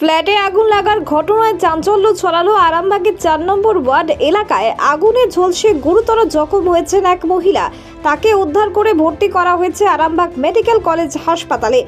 ফ্ল্যাটে আগুন লাগার ঘটনায় চাঞ্চল্য ছড়ালো আরামবাগের চার নম্বর ওয়ার্ড এলাকায়। আগুনে ঝলসে গুরুতর জখম হয়েছেন এক মহিলা। তাকে উদ্ধার করে ভর্তি করা হয়েছে আরামবাগ মেডিকেল কলেজ হাসপাতালে।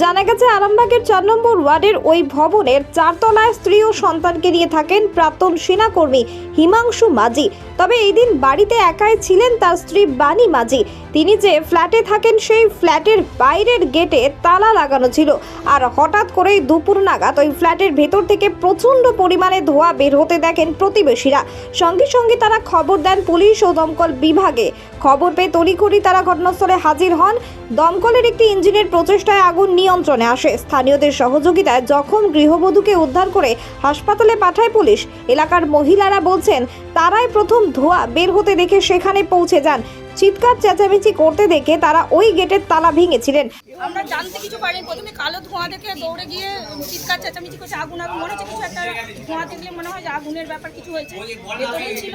জানা গেছে, আরামবাগের চার নম্বর ওয়ার্ডের ওই ভবনের চারতলায় স্ত্রী ও সন্তানকে নিয়ে থাকেন প্রাক্তন সেনাকর্মী হিমাংশু মাঝি। তবে এই দিন বাড়িতে একাই ছিলেন তার স্ত্রী বাণী মাঝি। তিনি যে ফ্ল্যাটে থাকেন, সেই ফ্ল্যাটের বাইরের গেটে তালা লাগানো ছিল। আর হঠাৎ করেই দুপুর নাগাদ ওই ফ্ল্যাটের ভেতর থেকে প্রচণ্ড পরিমাণে ধোঁয়া বের হতে দেখেন প্রতিবেশীরা। সঙ্গে সঙ্গে তারা খবর দেন পুলিশ ও দমকল বিভাগে। খবর পেয়ে তড়িঘড়ি তারা ঘটনাস্থলে হাজির হন। দমকলের একটি ইঞ্জিনের প্রচেষ্টায় আগুন নিয়ন্ত্রণে আসে। স্থানীয়দের সহযোগিতায় জখম গৃহবধূকে উদ্ধার করে হাসপাতালে পাঠায় পুলিশ। এলাকার মহিলারা বলছেন, তারাই প্রথম ধোঁয়া বের হতে দেখে সেখানে পৌঁছে যান। চিৎকার চেঁচামেচি করতে দেখে তারা ওই গেটের তালা ভেঙেছিলেন। আমরা জানতে কিছু পারিনি। প্রথমে কালো ধোঁয়া দেখে দৌড়ে গিয়ে চিৎকার চেঁচামেচি করছে। আগুন আগুন মনে হচ্ছে কিছু একটা ধোঁয়া দেখলে মনে হয় যে আগুনের ব্যাপার কিছু হয়েছে। ভেতরেই ছিল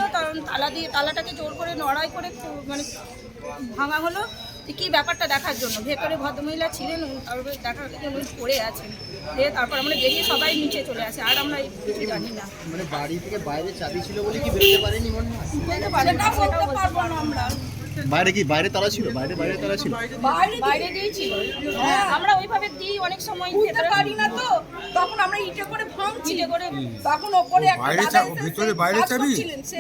তালা দিয়ে তালাটাকে জোর করে নড়াই করে মানে ভাঙা হলো। কি ব্যাপারটা দেখার জন্য? ভেতরে ভদ্রমহিলা ছিলেন তারপরে দেখার জন্য উনি পড়ে আছেন। দিয়ে তারপর আমরা বেরিয়ে সবাই নিচে চলে আসে। আর আমরা কিছু জানি না। মানে বাড়ি থেকে বাইরে চাবি ছিল বলে কি বেরোতে পারেনি মনে হয়? সেটা বলতে পারব না আমরা। বাইরে কি? বাইরে তালা ছিল? বাইরে বাইরে তালা ছিল? বাইরে দিয়েছিল আমরা ওইভাবে দিই অনেক সময় বুঝতে পারি না তো। তখন আমরা ইটে করে ভাঙছি। ইটে করে তখন ওপরে একটা বাইরে দাদা চা- এসে ভিতরে বাইরে চাবি?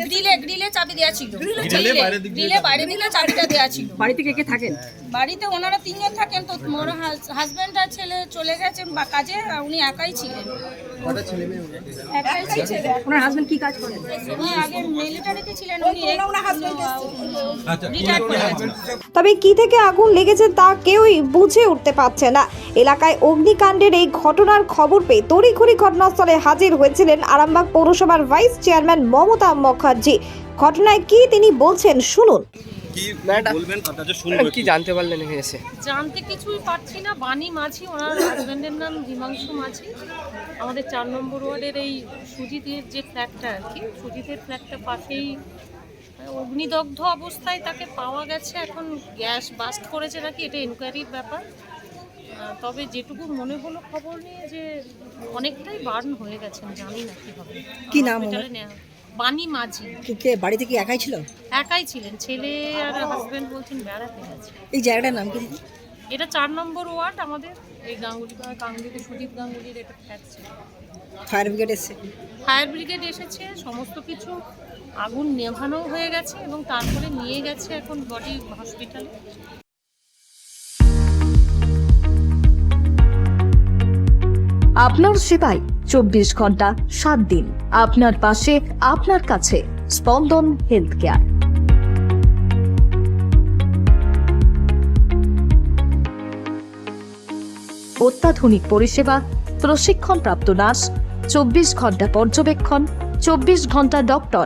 গ্রিলে গ্রিলে চাবি দেওয়া ছিল। গ্রিলে বাইরে দিয়ে গ্রিলে বাইরে দিলে চাবিটা দেওয়া ছিল। বাড়িতে কে কে থাকেন? বাড়িতে ওনারা তিনজন থাকেন তো। মোর হাজব্যান্ড আর ছেলে চলে গেছেন বা কাজে আর উনি একাই ছিলেন। কটা ছেলে মেয়ে? ওনার? একাই ছিলেন। ওনার হাজবেন্ড কি কাজ করেন? উনি আগে মিলিটারিতে ছিলেন উনি ওনার- করে গেছেন তবে কি থেকে আগুন লেগেছে তা কেউই বুঝে উঠতে পারছে না। এলাকায় অগ্নিকাণ্ডের এই ঘটনার খবর পেয়ে তড়িঘড়ি ঘটনাস্থলে হাজির হয়েছিলেন আরামবাগ পৌরসভার ভাইস চেয়ারম্যান মমতা মুখার্জি। ঘটনায় কি তিনি বলছেন শুনুন। কি বলবেন? তার শুনব কি জানতে পারলেন এখানে এসে? জানতে কিছুই পারছি না। বাণী মাঝি ওনার হাজব্যান্ডের নাম হিমাংশু মাঝি। আমাদের চার নম্বর ওয়ার্ডের এই সুজিতের যে ফ্ল্যাটটা আর কি সুজিতের ফ্ল্যাটটা পাশেই অগ্নিদগ্ধ অবস্থায় তাকে পাওয়া গেছে। এখন গ্যাস বাস্ট করেছে নাকি এটা এনকোয়ারির ব্যাপার। তবে যেটুকু মনে হলো খবর নিয়ে যে অনেকটাই বার্ন হয়ে গেছেন জানি না কি হবে কি নাম বাণী মাঝি। কে- বাড়িতে কি একাই ছিল? একাই ছিলেন ছেলে আর হাজব্যান্ড বলছেন বেড়াতে গেছে। এই জায়গাটার নাম কি এটা চার নম্বর ওয়ার্ড আমাদের এই গাঙ্গুলি গাঙ্গুলিতে সুদীপ গাঙ্গুলির এটা ফ্ল্যাট ছিল। ফায়ার ব্রিগেড এসছে? ফায়ার ব্রিগেড এসেছে সমস্ত কিছু আগুন নেভানো হয়ে গেছে এবং তারপরে নিয়ে গেছে এখন বডি হসপিটালে আপনার সেবাই চব্বিশ ঘণ্টা সাত দিন। আপনার পাশে, আপনার কাছে স্পন্দন হেলথ কেয়ার অত্যাধুনিক পরিষেবা, প্রশিক্ষণপ্রাপ্ত নার্স, চব্বিশ ঘণ্টা পর্যবেক্ষণ, চব্বিশ ঘণ্টা doctor.